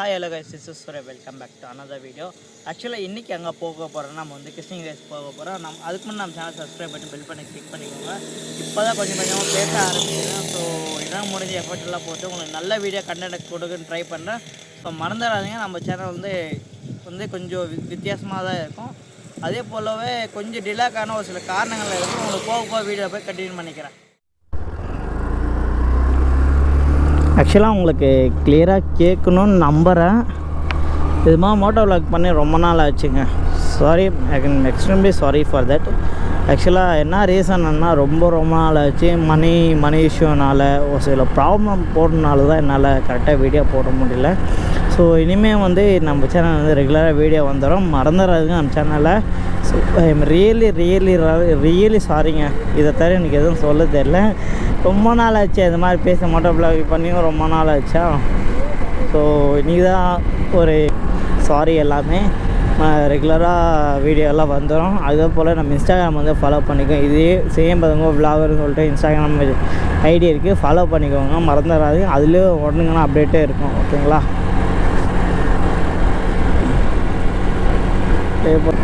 Hi hello guys is சுரே welcome back to another video ஆக்சுவலாக இன்றைக்கி எங்கே போக போகிறோம் நம்ம வந்து கிருஷ்ணகிரி ரைஸ் போக போகிறோம் நம்ம அதுக்கு முன்னாடி நம்ம சேனல் சப்ஸ்கிரைப் பண்ணி பில் பண்ணி கிளிக் பண்ணிக்கோங்க. இப்போ தான் கொஞ்சம் கொஞ்சமாக பேச ஆரம்பிக்கிறேன். ஸோ இதான் முடிஞ்ச எஃபர்ட்லாம் எல்லாம் போட்டு உங்களுக்கு நல்ல வீடியோ கண்டென்ட் கொடுக்குன்னு ட்ரை பண்ணுறேன் ஸோ மறந்துடாதீங்க. நம்ம சேனல் வந்து வந்து கொஞ்சம் வித்தியாசமாக தான் இருக்கும். அதே போலவே கொஞ்சம் டிலேக்கான ஒரு சில காரணங்கள் இருக்கும் உங்களுக்கு போக போக வீடியோ போய் கண்டினியூ பண்ணிக்கிறேன். ஆக்சுவலாக உங்களுக்கு கிளியராக கேட்கணும்னு நம்புகிறேன் இதுமாதிரி மோட்டோ விளாக் பண்ணி ரொம்ப நாள் ஆச்சுங்க. Sorry extremely sorry for that ஆக்சுவலாக என்ன ரீசன்னா ரொம்ப ரொம்ப நாள் ஆச்சு. மணி மணி இஷ்யூனால ஒரு சில ப்ராப்ளம் போடுறதுனால தான் என்னால் கரெக்டாக வீடியோ போட முடியல. ஸோ இனிமேல் வந்து நம்ம சேனல் வந்து ரெகுலராக வீடியோ வந்துடும் மறந்துடாதுங்க நம்ம சேனலில் I am really really really சாரிங்க இதை தவிர எனக்கு எதுவும் சொல்ல தெரில ரொம்ப நாள் ஆச்சு இந்த மாதிரி பேச மோட்டோ ப்ளாக் பண்ணியும் ரொம்ப நாள் ஆச்சா? ஸோ இன்றைக்கி தான் ஒரு சாரி எல்லாமே. ரெகுலராக வீடியோலாம் வந்துடும் அதே போல் நம்ம இன்ஸ்டாகிராம் வந்து ஃபாலோ பண்ணிக்கோ இதே சேம் பதங்க விளாகர்னு சொல்லிட்டு இன்ஸ்டாகிராம் ஐடி இருக்குது ஃபாலோ பண்ணிக்கோங்க. மறந்துடாது அதுலேயும் உடனுங்கன்னா அப்டேட்டே இருக்கும். ஓகேங்களா போல்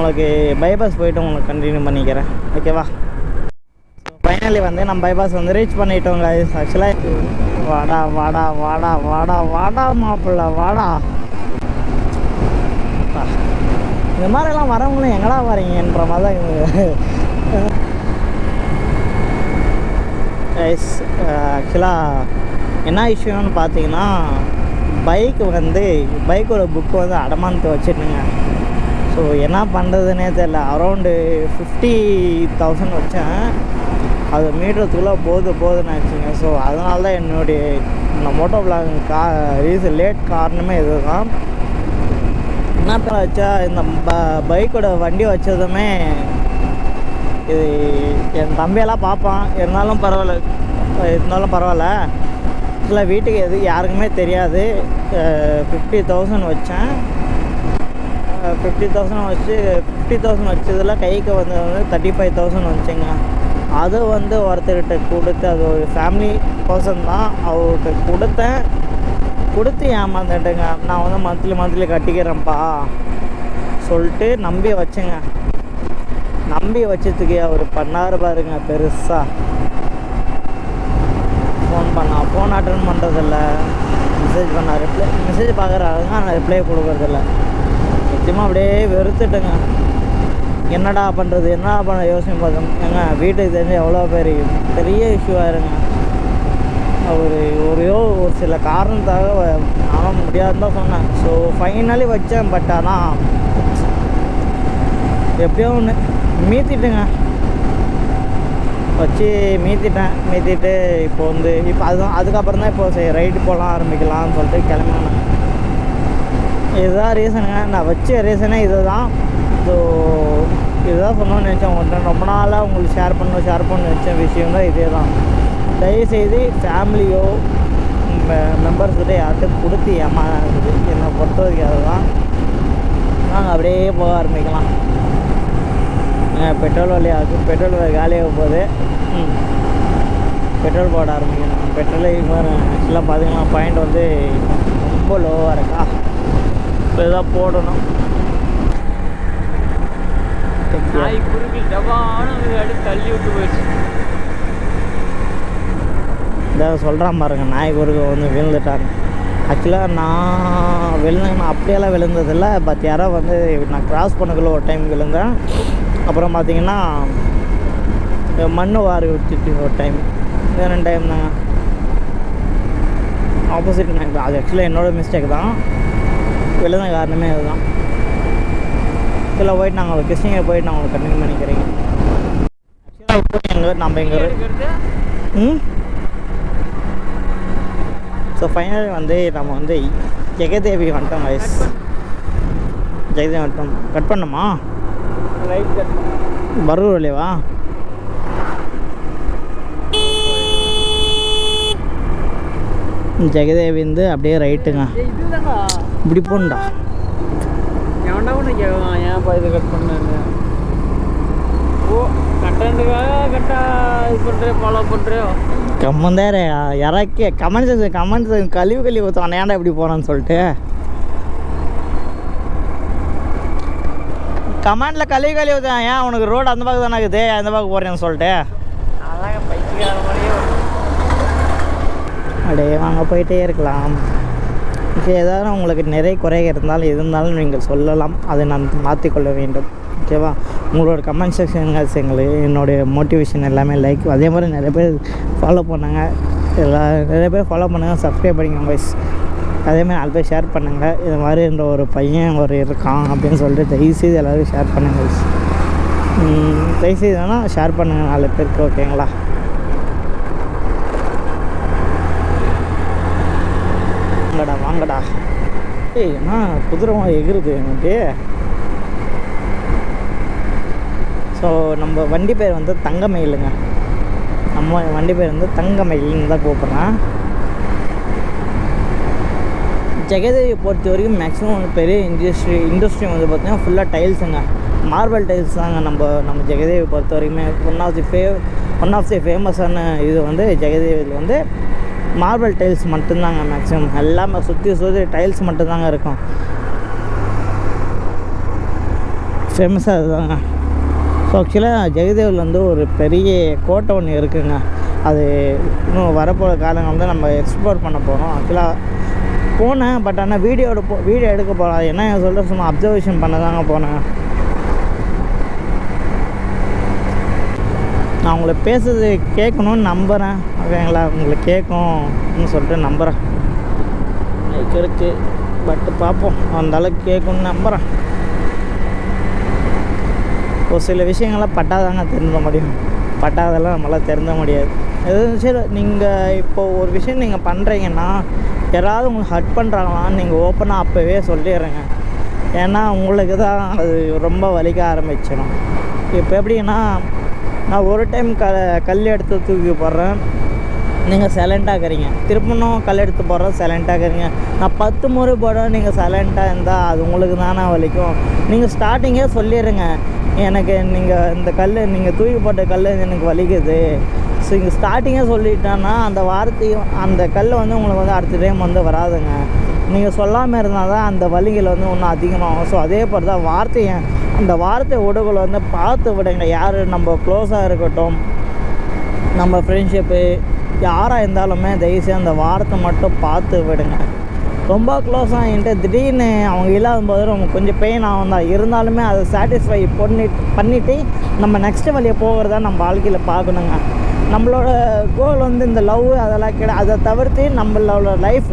உங்களுக்கு பைபாஸ் போயிட்டு உங்களுக்கு கண்டினியூ பண்ணிக்கிறேன். ஓகேவா ஃபைனலி வந்து நம்ம பைபாஸ் வந்து ரீச் பண்ணிட்டோங்க ஆக்சுவலாக வாடா வாடா வாடா வாடா வாடா மாப்பிள்ள வாடா. இந்த மாதிரிலாம் வரவங்களும் எங்கடா வரீங்கன்ற மாதிரி தான் கைஸ் ஆக்சுவலாக என்ன இஷ்யூன்னு பார்த்தீங்கன்னா பைக் வந்து பைக்கோட புக்கு வந்து அடமானத்தை வச்சுட்டுங்க ஸோ என்ன பண்ணுறதுனே தெரில அரௌண்டு ஃபிஃப்டி தௌசண்ட் வச்சேன். அது மீட்டத்துக்குள்ளே போது போதுன்னு ஆச்சுங்க. ஸோ அதனால தான் என்னுடைய இந்த மோட்டோ பிளாக் கா ரீசன் லேட் காரணமே இதுதான். என்ன பண்ண வச்சா இந்த ப பைக்கோட வண்டி வச்சதுமே இது என் தம்பியெல்லாம் பார்ப்பான். இருந்தாலும் பரவாயில்ல. இருந்தாலும் பரவாயில்ல. இல்லை வீட்டுக்கு எது யாருக்குமே தெரியாது. ஃபிஃப்டி தௌசண்ட் வச்சேன். ஃபிஃப்டி தௌசண்ட் வச்சு ஃபிஃப்டி தௌசண்ட் வச்சதில் கைக்கு வந்து வந்து தேர்ட்டி ஃபைவ் தௌசண்ட் வந்துச்சுங்க. அது வந்து ஒருத்தர்கிட்ட கொடுத்து அது ஒரு ஃபேமிலி பர்சன் தான். அவர்கிட்ட கொடுத்தேன். கொடுத்து ஏமாந்துட்டேங்க. நான் வந்து மந்த்லி மந்த்லி கட்டிக்கிறேன்ப்பா. சொல்லிட்டு நம்பி வச்சேங்க. நம்பி வச்சதுக்கு அவர் பண்ணார் பாருங்க பெருசாக ஃபோன் பண்ணா ஃபோன் அட்டன் பண்ணுறதில்ல மெசேஜ் பண்ணா ரிப்ளை மெசேஜ் பார்க்குறாங்க ஆனால் ரிப்ளை கொடுக்குறதில்ல. சத்தியமாக அப்படியே வெறுத்துட்டேங்க. என்னடா பண்ணுறது என்னடா பண்ண? யோசனை பார்த்தோம். ஏங்க வீட்டுக்கு தெரிஞ்சு எவ்வளோ பேர்? பெரிய இஷ்யூ ஆயிருங்க ஒரு ஒரே ஒரு சில காரணத்தாக நானும் முடியாதுன்னு தான் சொன்னேன். ஸோ ஃபைனலி வச்சேன் பட் ஆனால் எப்படியோ ஒன்று மீத்திட்டுங்க. வச்சு மீத்திட்டேன். மீத்திட்டு இப்போ வந்து இப்போ அதுதான் அதுக்கப்புறம் தான் இப்போ ரைடு போகலாம் ஆரம்பிக்கலாம்னு சொல்லிட்டு கிளம்பினேன். இதுதான் ரீசனுங்க நான் வச்ச ரீசனே இதுதான். ஸோ இதுதான் சொல்லணும்னு நினச்சேன் உங்கள்கிட்ட ரொம்ப நாளாக உங்களுக்கு ஷேர் பண்ணணும் ஷேர் பண்ண நினச்ச விஷயம் தான் இதே தான் தயவுசெய்து ஃபேமிலியோ மெம்பர்ஸ்கிட்ட யார்கிட்ட கொடுத்து ஏமாறுது என்னை பொறுத்த வரைக்கும் அதுதான். நாங்கள் அப்படியே போக ஆரம்பிக்கலாம். பெட்ரோல் விலையாகு பெட்ரோல் காலியாக போகுது. ம். பெட்ரோல் போட ஆரம்பிக்கணும். பெட்ரோல் ஆக்சுவலாக பார்த்தீங்கன்னா பாயிண்ட் வந்து ரொம்ப லோவாக இருக்கா? இப்போ இதான் போடணும். நாய் குறுக்கில் டபான அடுத்து தள்ளி விட்டு போயிடுச்சு. இதை சொல்கிறான் பாருங்க நாய் குறுக்க வந்து விழுந்துட்டாங்க. ஆக்சுவலாக நான் விழுந்தேன் அப்படியெல்லாம் விழுந்ததில்ல பட் யாரோ வந்து நான் கிராஸ் பண்ணக்குள்ள ஒரு டைம் விழுந்தேன். அப்புறம் பார்த்தீங்கன்னா மண் வாரி விட்டுட்டு ஒரு டைம் இந்த ரெண்டு டைம் தாங்க. ஆப்போசிட் நான் அது ஆக்சுவலாக என்னோட மிஸ்டேக் தான். விழுந்த காரணமே அதுதான். இதில் போயிட்டு நாங்கள் கிருஷ்ணகிரி போயிட்டு நான் உங்களுக்கு கண்டினியூ பண்ணிக்கிறீங்க. ஆக்சுவலாக போய் எங்கே நம்ம எங்கே எடுக்கிறது ம்? ஸோ ஃபைனலி வந்து நம்ம வந்து ஜெகதேவி வந்துட்டோம் வயசு ஜெகதேவி வந்துட்டோம். கட் பண்ணணுமா? ரைட் கட் பரூர் வழியவா ஜெகதேவி வந்து அப்படியே ரைட்டுங்க இதுதானா இப்படி போகணுண்டா எவன்டா ஒன்று கேட்கலாம் ஏன்ப்பா இது கட் பண்ணு கட்டா இது பண்ணுறேன் ஃபாலோ பண்ணுறேன் கம்மந்தேர இறக்கி கமெண்ட்ஸ் கமெண்ட்ஸ் கழிவு கழிவு ஊற்றுவான் ஏன்டா இப்படி போகிறான்னு சொல்லிட்டு. கமெண்டில் கழிவு கழிவு ஊற்றுவான் ஏன் உனக்கு ரோடு அந்த பக்கம் தானே இருக்குது அந்த பக்கம் போகிறேன்னு சொல்லிட்டு. வரும். அப்படியே வாங்க போயிட்டே இருக்கலாம். ஓகே ஏதாவது உங்களுக்கு நிறைய குறைகள் இருந்தாலும் இருந்தாலும் நீங்கள் சொல்லலாம். அதை நான் மாற்றிக்கொள்ள வேண்டும். ஓகேவா உங்களோட கமெண்ட் செக்ஷன்ஸ் எங்களுக்கு என்னுடைய மோட்டிவேஷன் எல்லாமே லைக் அதே மாதிரி நிறைய பேர் ஃபாலோ பண்ணாங்க. எல்லா நிறைய பேர் ஃபாலோ பண்ணுங்கள் சப்ஸ்கிரைப் பண்ணிக்கோங்க guys. அதே மாதிரி நாலு பேர் ஷேர் பண்ணுங்கள் இது மாதிரி என்ற ஒரு பையன் ஒரு இருக்கான் அப்படின்னு சொல்லிட்டு தயவுசெய்து எல்லோரும் ஷேர் பண்ணுங்க guys. தயவுசெய்து வேணால் ஷேர் பண்ணுங்கள் நாலு பேருக்கு ஓகேங்களா வாங்கடா. ஏய் என்ன குதிரை எகிருது எனக்கு? ஸோ நம்ம வண்டி பேர் வந்து தங்கமயிலுங்க. நம்ம வண்டி பேர் வந்து தங்கமயில்னு தான் கூப்பிட்றேன். ஜெகதேவி பொறுத்த வரைக்கும் மேக்ஸிமம் பெரிய இண்டஸ்ட்ரி இண்டஸ்ட்ரி வந்து பார்த்திங்கன்னா ஃபுல்லாக டைல்ஸுங்க மார்பல் டைல்ஸ் தாங்க நம்ம நம்ம ஜெகதேவி பொறுத்த வரைக்குமே ஒன் ஆஃப் தி ஃபே ஒன் ஆஃப் தி ஃபேமஸான இது வந்து ஜெகதேவியில் வந்து மார்பிள் டைல்ஸ் மட்டும்தாங்க மேக்ஸிமம் எல்லாமே சுற்றி சுற்றி டைல்ஸ் மட்டும்தாங்க இருக்கும். ஃபேமஸாக அதுதாங்க. ஸோ ஆக்சுவலாக ஜெகதேவில் வந்து ஒரு பெரிய கோட்டை ஒன்று இருக்குதுங்க அது இன்னும் வரப்போகிற காலங்கள் வந்து நம்ம எக்ஸ்ப்ளோர் பண்ண போகிறோம் ஆக்சுவலாக போனேன் பட் ஆனால் வீடியோ எடுப்போம் வீடியோ எடுக்க போகிறேன் என்ன சொல்கிற சும்மா அப்சர்வேஷன் பண்ண தாங்க போனேன். நான் உங்களை பேசுறது கேட்கணும்னு நம்புகிறேன் ஓகேங்களா? உங்களை கேட்கும்னு சொல்லிட்டு நம்புகிறேன் மைக் இருக்குது பட்டு பார்ப்போம். அந்த அளவுக்கு கேட்கும்னு நம்புகிறேன் ஒரு சில விஷயங்கள்லாம் பட்டாதாங்க தெரிஞ்ச முடியும். பட்டாதெல்லாம் நம்மளால் தெரிஞ்ச முடியாது. எதுவும் சரி நீங்கள் இப்போ ஒரு விஷயம் நீங்கள் பண்ணுறீங்கன்னா யாராவது உங்களுக்கு ஹர்ட் பண்ணுறாங்களான்னு நீங்கள் ஓப்பனாக அப்போவே சொல்லிடுறேங்க. ஏன்னா உங்களுக்கு தான் அது ரொம்ப வலிக்க ஆரம்பிச்சிடும். இப்போ எப்படின்னா நான் ஒரு டைம் க கல் எடுத்து தூக்கி போடுறேன். நீங்கள் சைலண்ட்டாக இருக்கிறீங்க. திருப்பணும் கல் எடுத்து போடுறோம் சைலண்ட்டாக இருக்கிறீங்க. நான் பத்து முறை போடுறேன் நீங்கள் சைலண்ட்டாக இருந்தால் அது உங்களுக்கு தானே வலிக்கும். நீங்கள் ஸ்டார்டிங்கே சொல்லிடுங்க எனக்கு நீங்கள் இந்த கல் நீங்கள் தூக்கி போட்ட கல் எனக்கு வலிக்குது. ஸோ இங்கே ஸ்டார்டிங்கே சொல்லிட்டேன்னா அந்த வார்த்தையும் அந்த கல் வந்து உங்களுக்கு வந்து அடுத்த டைம் வந்து வராதுங்க. நீங்கள் சொல்லாமல் இருந்தால் தான் அந்த வலிகள் வந்து இன்னும் அதிகமாகும். ஸோ அதே போல் தான் வார்த்தையை இந்த வார்த்தை உடவுகளை வந்து பார்த்து விடுங்க. யார்? நம்ம க்ளோஸாக இருக்கட்டும். நம்ம ஃப்ரெண்ட்ஷிப்பு யாராக இருந்தாலுமே தயவுசெய்து அந்த வார்த்தை மட்டும் பார்த்து விடுங்க. ரொம்ப க்ளோஸ் ஆகிட்டு திடீர்னு அவங்க இல்லாத போது கொஞ்சம் பெயின் ஆகும் தான் இருந்தாலுமே அதை சாட்டிஸ்ஃபை பண்ணி பண்ணிவிட்டு நம்ம நெக்ஸ்ட்டு வழியை போகிறதா நம்ம வாழ்க்கையில் பார்க்கணுங்க. நம்மளோட கோல் வந்து இந்த லவ் அதெல்லாம் கிடையாது அதை தவிர்த்து நம்மளோட லைஃப்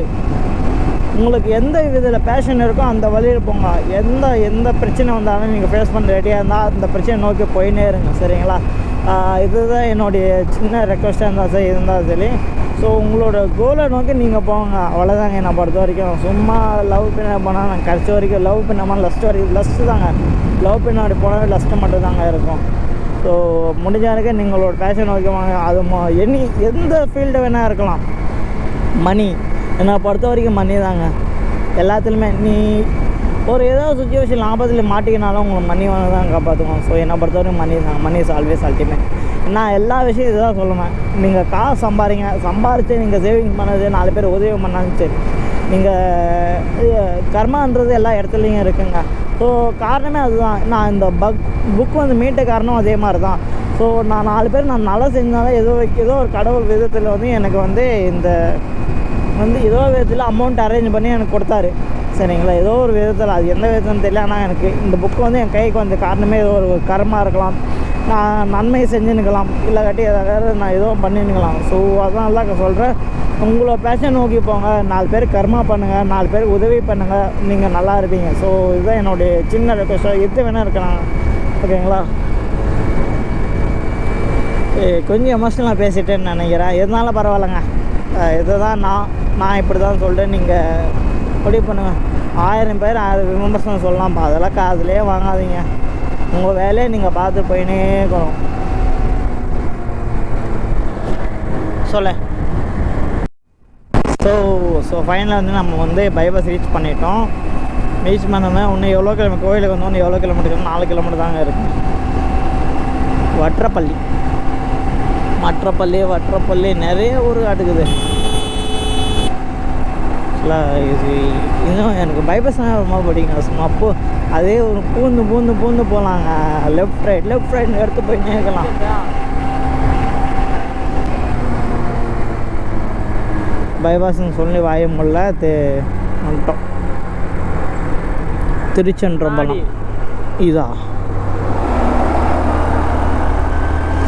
உங்களுக்கு எந்த விதத்தில் பேஷன் இருக்கோ அந்த வழியில் போங்க. எந்த எந்த பிரச்சனை வந்தாலும் நீங்கள் ஃபேஸ் பண்ண ரெடியாக இருந்தால் அந்த பிரச்சனை நோக்கி போயினே இருங்க சரிங்களா? இதுதான் என்னுடைய சின்ன ரெக்வஸ்ட்டாக இருந்தால் சரி இருந்தாலும் சரி. ஸோ உங்களோட கோலை நோக்கி நீங்கள் போங்க. அவ்வளோதாங்க என்னை பொறுத்த வரைக்கும். சும்மா லவ் பின்ன போனால் நான் கடைசி வரைக்கும் லவ் பின்னமாக லஸ்ட் வரைக்கும் லஸ்ட்டு தாங்க. லவ் பின்னாடி போனால் லஸ்ட்டு மட்டும் தாங்க இருக்கும். ஸோ முடிஞ்ச வரைக்கும் நீங்களோட பேஷன் நோக்கி வாங்க அது மொ- எனி எந்த ஃபீல்டு வேணால் இருக்கலாம். மணி என்னை பொறுத்த வரைக்கும் மணி தாங்க எல்லாத்துலேயுமே நீ ஒரு ஏதோ சுச்சுவேஷன் ஆபத்தில் மாட்டிக்கினாலும் உங்களுக்கு மணி வாங்க தான் காப்பாற்றுவோம் ஸோ என்னை பொறுத்த வரைக்கும் மணி தாங்க மணி இஸ் ஆல்வேஸ் அல்டிமேட் நான் எல்லா விஷயம் இதுதான் சொல்லுவேன். நீங்கள் காசு சம்பாதிங்க சம்பாரித்து நீங்கள் சேவிங் பண்ணது நாலு பேர் உதவி பண்ணாலும் சரி. நீங்கள் கர்மான்றது எல்லா இடத்துலையும் இருக்குங்க. ஸோ காரணமே அதுதான். நான் இந்த பக் புக் வந்து மீட்ட காரணம் அதே மாதிரி தான் ஸோ நான் நாலு பேர் நான் நல்லா செஞ்சாலும் ஏதோ ஏதோ ஒரு கடவுள் விதத்தில் வந்து எனக்கு வந்து இந்த வந்து ஏதோ விதத்தில் அமௌண்ட் அரேஞ்ச் பண்ணி எனக்கு கொடுத்தாரு. சரிங்களா? ஏதோ ஒரு விதத்தில். அது எந்த விதத்துன்னு தெரியல. ஆனால் எனக்கு இந்த புக்கு வந்து என் கைக்கு வந்த காரணமே ஏதோ ஒரு கர்மா இருக்கலாம். நான் நன்மை செஞ்சுன்னுக்கலாம். இல்லாட்டி ஏதாவது நான் ஏதோ பண்ணின்னுக்கலாம். ஸோ அதான் தான் சொல்கிறேன் உங்களோட பேஷன் நோக்கி போங்க. நாலு பேர் கர்மா பண்ணுங்கள் நாலு பேர் உதவி பண்ணுங்கள் நீங்கள் நல்லா இருப்பீங்க. ஸோ இதுதான் என்னுடைய சின்ன ரெக்வஸ்ட்டாக எது வேணால் இருக்கலாம். ஓகேங்களா? கொஞ்சம் எமோஷ்னலாக பேசிட்டேன்னு நினைக்கிறேன். எதனால பரவாயில்லைங்க. இதுதான் நான். நான் இப்படி தான் சொல்கிறேன் நீங்கள் முடிவு பண்ணுங்கள் ஆயிரம் பேர் ஆயிரம் விமர்சனம் சொல்லலாம்ப்பா. அதெல்லாம் காதுலேயே வாங்காதீங்க. உங்கள் வேலையை நீங்கள் பார்த்து போயினே இருக்கணும். சொல்ல ஸோ ஸோ ஃபைனலாக வந்து நம்ம வந்து பைபாஸ் ரீச் பண்ணிட்டோம். ரீச் பண்ணோம்னா இன்னும் எவ்வளோ கிலோமீட்டர் கோயிலுக்கு வந்து ஒன்று எவ்வளோ கிலோமீட்டர் நாலு கிலோமீட்டர் தாங்க இருக்குது வற்றப்பள்ளி. மற்றப்பள்ளி வற்றப்பள்ளி நிறைய ஊர் காட்டுக்குது. இது இன்னும் எனக்கு பைபாஸ் ரொம்ப பிடிக்கும். சும்மா அப்போ அதே ஒரு பூந்து பூந்து பூந்து போகலாங்க லெஃப்ட் ரைட் லெஃப்ட் ரைட் எடுத்து போய் நேர்க்கலாம் பைபாஸ்னு சொல்லி வாய முடியல அது வந்துட்டோம். திருச்சென்றம்பலம் இதா.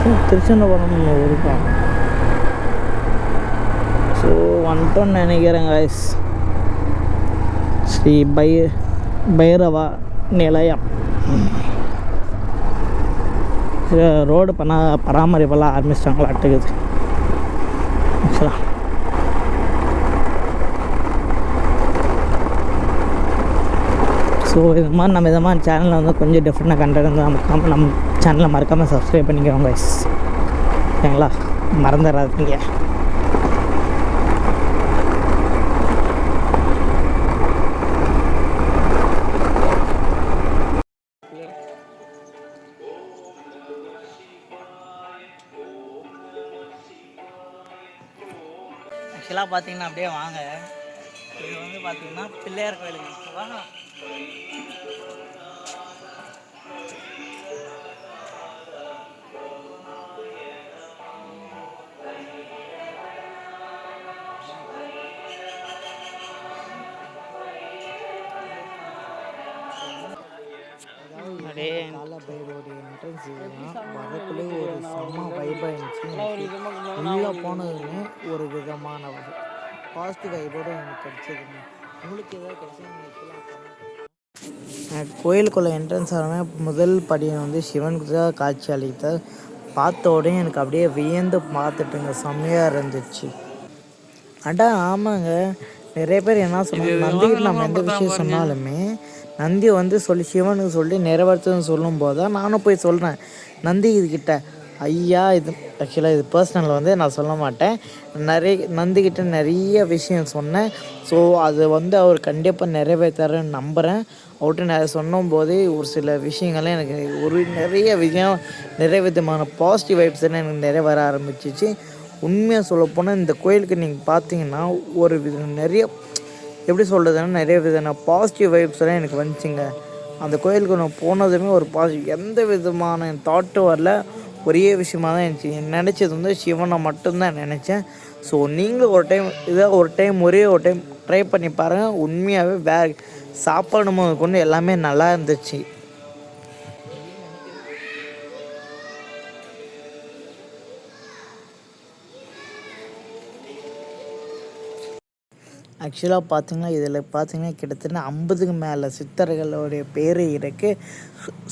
ம், திருச்சென்றபுரம் இருக்கா ஸோ வந்துட்டோம்னு நினைக்கிறேன் guys. ஸ்ரீ பை பைரவா நிலையம். ரோடு பண்ண பராமரிப்பெல்லாம் ஆரம்பிச்சிட்டாங்களாட்டுக்குது ஆக்சுவலாக ஸோ இது மாதிரி நம்ம இதை மாதிரி சேனலில் வந்து கொஞ்சம் டிஃப்ரெண்டாக கண்டென்ட் மறக்காமல் நம்ம சேனலை மறக்காமல் சப்ஸ்கிரைப் பண்ணிக்கிறோம் கைஸ் ஓகேங்களா மறந்துடாதீங்க. பார்த்தீங்கன்னா அப்படியே வாங்க. இது வந்து பார்த்தீங்கன்னா பிள்ளையார் கோயிலுங்க இதுதான் வரக்குள்ளே ஒரு செம்ம வைபாக இருந்துச்சு உள்ளே போனதுமே ஒரு விதமான ஒரு பாசிட்டிவ் வைபோடு எனக்கு கிடைச்சதுங்க. உங்களுக்கு ஏதாவது கிடைச்சா கோயிலுக்குள்ள என்ட்ரன்ஸ் ஆனமே முதல் படியை வந்து சிவனுக்கு தான் காட்சி அளித்தார் பார்த்த உடனே எனக்கு அப்படியே வியந்து பார்த்துட்டுங்க. செம்மையாக இருந்துச்சு. அடா ஆமாங்க. நிறைய பேர் என்ன சொன்னாங்க? நந்திகிட்ட நம்ம எந்த விஷயம் சொன்னாலுமே நந்தி வந்து சொல்லி சிவனுக்கு சொல்லி நிறைவேற்றுன்னு சொல்லும் போது தான் நானும் போய் சொல்கிறேன் நந்தி இதுகிட்ட ஐயா இது ஆக்சுவலாக இது பர்சனல் வந்து நான் சொல்ல மாட்டேன். நிறைய நந்திக்கிட்ட நிறைய விஷயம் சொன்னேன். ஸோ அது வந்து அவர் கண்டிப்பாக நிறைவேற்றாருன்னு நம்புகிறேன் அவர்கிட்ட நிறைய சொன்னும் போதே ஒரு சில விஷயங்கள்லாம் எனக்கு ஒரு நிறைய விஷயம் நிறைய விதமான பாசிட்டிவ் வைப்ஸ் எல்லாம் எனக்கு நிறைய வர ஆரம்பிச்சிச்சு. உண்மையாக சொல்லப்போனால் இந்த கோயிலுக்கு நீங்கள் பார்த்தீங்கன்னா ஒரு வித நிறைய எப்படி சொல்கிறதுன்னா நிறைய விதமான பாசிட்டிவ் வைப்ஸ் எல்லாம் எனக்கு வந்துச்சுங்க. அந்த கோயிலுக்கு நான் போனதுமே ஒரு பாசிட்டிவ் எந்த விதமான தாட்டும் வரல. ஒரே விஷயமா தான் இருந்துச்சு. நினச்சது வந்து சிவனை மட்டும்தான் நினச்சேன். ஸோ நீங்களும் ஒரு டைம் இதை ஒரு டைம் ஒரே ஒரு டைம் ட்ரை பண்ணி பாருங்கள் உண்மையாகவே வே சாப்பாடு முதல் கொண்டு எல்லாமே நல்லா இருந்துச்சு. ஆக்சுவலாக பார்த்தீங்கன்னா இதில் பார்த்தீங்கன்னா கிட்டத்தட்ட ஐம்பதுக்கு மேலே சித்தர்களுடைய பேர் இருக்குது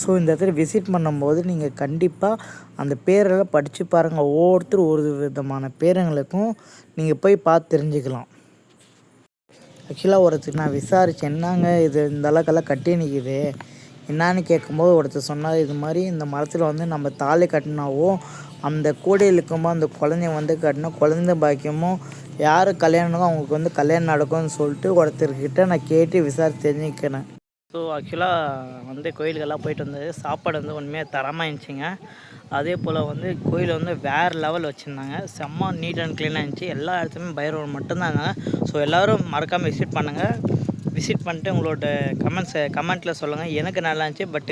ஸோ இந்த இடத்துல விசிட் பண்ணும்போது நீங்கள் கண்டிப்பாக அந்த பேரெல்லாம் படித்து பாருங்கள் ஒவ்வொருத்தரும் ஒரு விதமான பேருங்களுக்கும் நீங்கள் போய் பார்த்து தெரிஞ்சுக்கலாம். ஆக்சுவலாக ஒருத்தருக்கு நான் விசாரித்தேன் என்னங்க இது? இந்த அளவுக்கெல்லாம் கட்டி நிற்கிது என்னான்னு கேட்கும்போது ஒருத்தர் சொன்னார் இது மாதிரி இந்த மரத்தில் வந்து நம்ம தாலி கட்டினாவோ அந்த கூடையில் இருக்கும்போது அந்த குழந்தைய வந்து கட்டினா குழந்த பாக்கியமும் யார் கல்யாணமோ அவங்களுக்கு வந்து கல்யாணம் நடக்கும்னு சொல்லிட்டு ஒருத்தர்கிட்ட நான் கேட்டு விசாரித்து தெரிஞ்சுக்கிறேன். ஸோ ஆக்சுவலாக வந்து கோயிலுக்கெல்லாம் போயிட்டு வந்தது சாப்பாடு வந்து உண்மையாக தரமாக இருந்துச்சுங்க. அதே போல் வந்து கோயில் வந்து வேறு லெவல் வச்சுருந்தாங்க. செம்ம நீட் அண்ட் க்ளீனாக இருந்துச்சு. எல்லா இடத்துலையுமே பைரவர் மட்டும்தான் இருந்தாங்க ஸோ எல்லோரும் மறக்காமல் விசிட் பண்ணுங்கள் விசிட் பண்ணிட்டு உங்களோட கமெண்ட்ஸை கமெண்ட்டில் சொல்லுங்கள் எனக்கு நல்லா இருந்துச்சு பட்